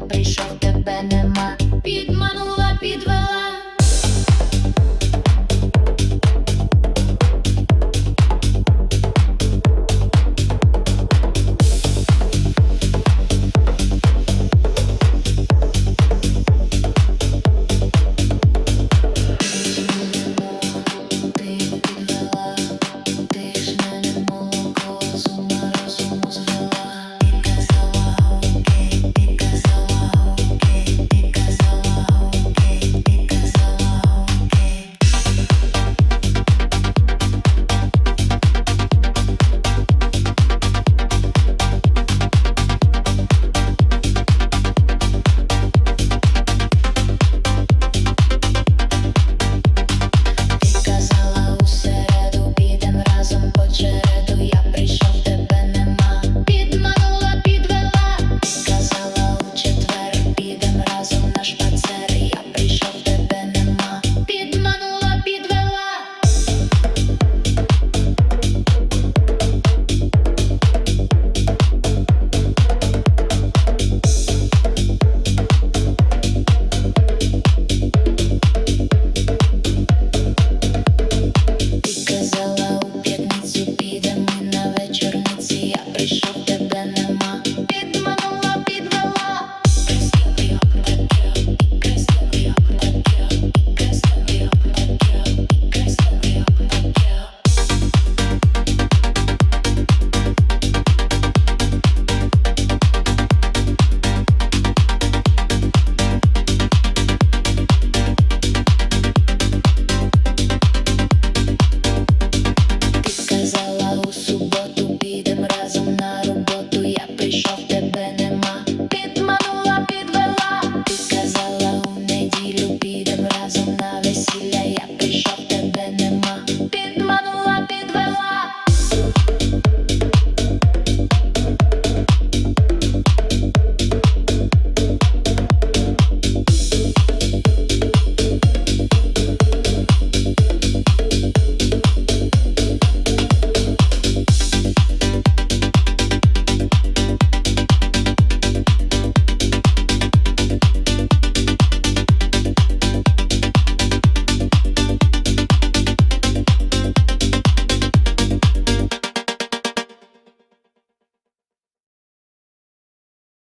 я прийшов, тебе нема. Під shine. shut